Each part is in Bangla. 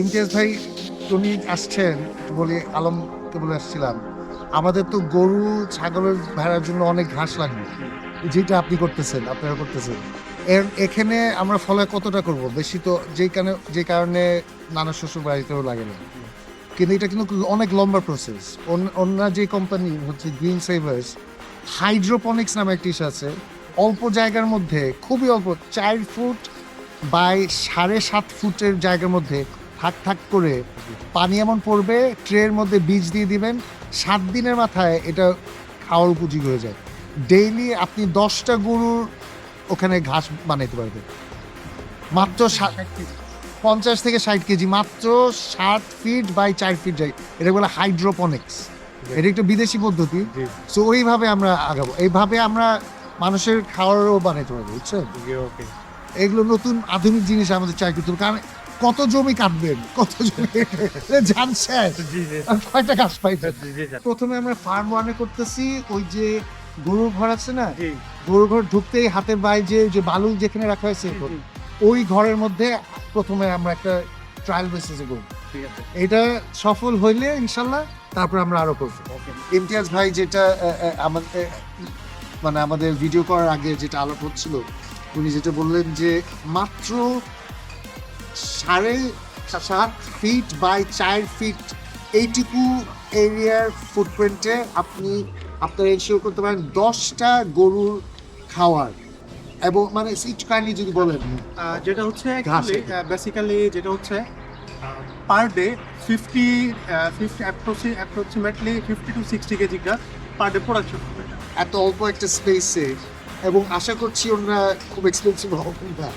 ইমতিয়াজ ভাই, উনি আসছেন বলে আলমকে বলে আসছিলাম। আমাদের তো গরু, ছাগলের ভেড়ার জন্য অনেক ঘাস লাগবে। যেটা আপনি করতেছেন, আপনারা করতেছেন। এর, এখানে আমরা ফলে কতটা করব? বেশি তো যেই কারণে, যে কারণে নানা শস্য বাড়িতেও লাগে না। কিন্তু এটা কিন্তু অনেক লম্বা প্রসেস অন্য যে কোম্পানি হচ্ছে গ্রিন সেভার্স হাইড্রোপনিক্স নামে একটি আছে। অল্প জায়গার মধ্যে, খুবই অল্প, চার ফুট বাই সাড়ে সাত ফুটের জায়গার মধ্যে থাক থাক করে পানি এমন পড়বে ট্রের মধ্যে বীজ দিয়ে দিবেন সাত দিনের মাথায় এটা খাওয়ার উপযোগী হয়ে যায়। ডেইলি আপনি দশটা গরুর ওখানে ঘাস বানাইতে পারবেন। মাত্র পঞ্চাশ থেকে ষাট কেজি মাত্র ষাট ফিট বাই চার ফিট যায়। এটা বলে হাইড্রোপনিক্স এটা একটা বিদেশি পদ্ধতি। সো ওইভাবে আমরা আগাবো। এইভাবে আমরা মানুষের খাওয়ারও বানাইতে পারব বুঝছেন? এগুলো নতুন আধুনিক জিনিস আমাদের চাই করতে হবে। কারণ কত জমি কাটবেন? কত জমি? জি কয়টা গাছ পাইবেন? প্রথমে আমরা ফার্ম ওয়ানে করতেছি ওই যে গরুর ঘর আছে না? গরুর ঘর ঢুকতেই হাতের বাইরে যে যে বালু যেখানে রাখা হয়েছে ওই ঘরের মধ্যে প্রথমে আমরা একটা ট্রায়াল বেসিসে করব। এটা সফল হইলে ইনশাল্লাহ তারপর আমরা আরও করব। ইমতিয়াজ ভাই যেটা আমাদের মানে আমাদের ভিডিও করার আগে যেটা আলাপ হচ্ছিল উনি যেটা বললেন যে মাত্র সাড়ে সাত ফিট বাই চার ফিট এইটুকু এরিয়ার ফুটপ্রিন্টে আপনি আপনারা এনশিওর করতে পারেন দশটা গরুর খাওয়ার। এবং মানে একটু কাইন্ডলি যদি বলেন। যেটা হচ্ছে। বেসিক্যালি যেটা হচ্ছে per day fifty fifty approximately fifty to sixty kg grass per day production এত অল্প একটা স্পেসে এবং আশা করছি ওনারা খুব এক্সপেন্সিভ হবে না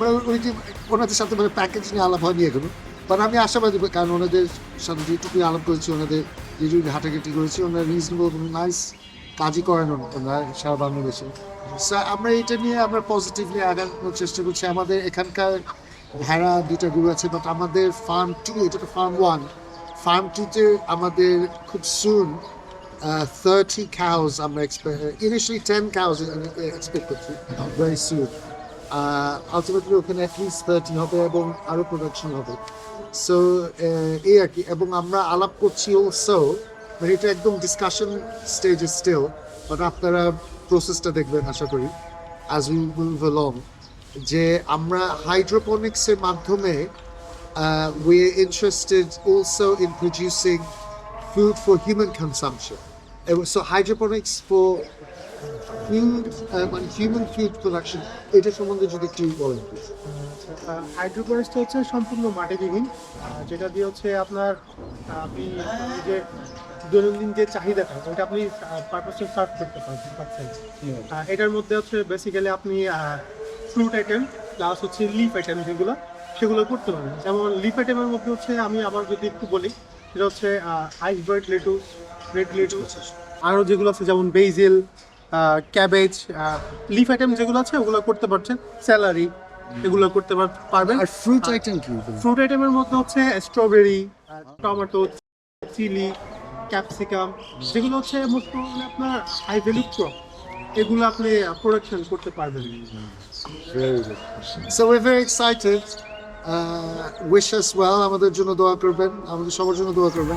মানে ওই যে ওনাদের সাথে মানে প্যাকেজ নিয়ে আলাপ হয়নি এখনও। কারণ আমি আশাবাদী, কারণ ওনাদের সাথে যেটুকু আলাপ করেছি, ওনাদের যেটুকু ঘাটাঘাটি করেছি, ওনারা রিজনেবল নাইস কাজই করেন ওনা- ওনারা সারা বাংলাদেশে। আমরা এটা নিয়ে আমরা পজিটিভলি আগানোর চেষ্টা করছি। আমাদের এখানকার ভেড়া দুটা গরু আছে বাট আমাদের ফার্ম টু এটা তো ফার্ম ওয়ান ফার্ম টুতে আমাদের খুব সুন uh, 30 cows I'm expect uh, initially 10 cows uh, uh, expect করছি very soon uh, ultimately ওখানে at least 30 হবে এবং আরো প্রোডাকশন হবে সো এই আর কি এবং আমরা আলাপ করছি অলসো মানে এটা একদম ডিসকাশন স্টেজে স্টিল বাট আপনারা প্রসেসটা দেখবেন আশা করি অ্যাজ উই মুভ along যে আমরা হাইড্রোপনিক্সের মাধ্যমে uh, we're interested also in producing food for human consumption. It was- so hydroponics for food um, and human food production. এটা সম্বন্ধে যদি একটু বলেন. হাইড্রোপনিক্সটা হচ্ছে সম্পূর্ণ মাটিবিহীন আহ, যেটা দিয়ে হচ্ছে আপনার আপনি যে দৈনন্দিন যে চাহিদাটা ওইটা আপনি পারপাসে সার্ভ করতে পারছেন এটার মধ্যে হচ্ছে বেসিক্যালি আপনি ফ্রুট আইটেম প্লাস হচ্ছে লিফ আইটেম যেগুলো সেগুলো করতে পারেন যেমন লিফ আইটেমের মধ্যে হচ্ছে আমি আবার যদি একটু বলি সেটা হচ্ছে আইস ব্রাইট লেটুস রেড আরও যেগুলো আছে যেমন বেজিল ক্যাবেজ লিফ আইটেম যেগুলো আছে ওগুলো করতে পারছেন। স্যালারি এগুলো করতে পার- পারবেন। আর ফ্রুট আইটেম কি? ফ্রুট আইটেমের মধ্যে হচ্ছে স্ট্রবেরি টমেটো চিলি ক্যাপসিকাম যেগুলো হচ্ছে মোস্ট প্রবলি আপনার হাই ভ্যালু ক্রপ এগুলো আপনি প্রোডাকশন করতে পারবেন। Good. So we're very excited. Uh, wish আমাদের জন্য দোয়া করবেন আমাদের সবার জন্য দোয়া করবেন।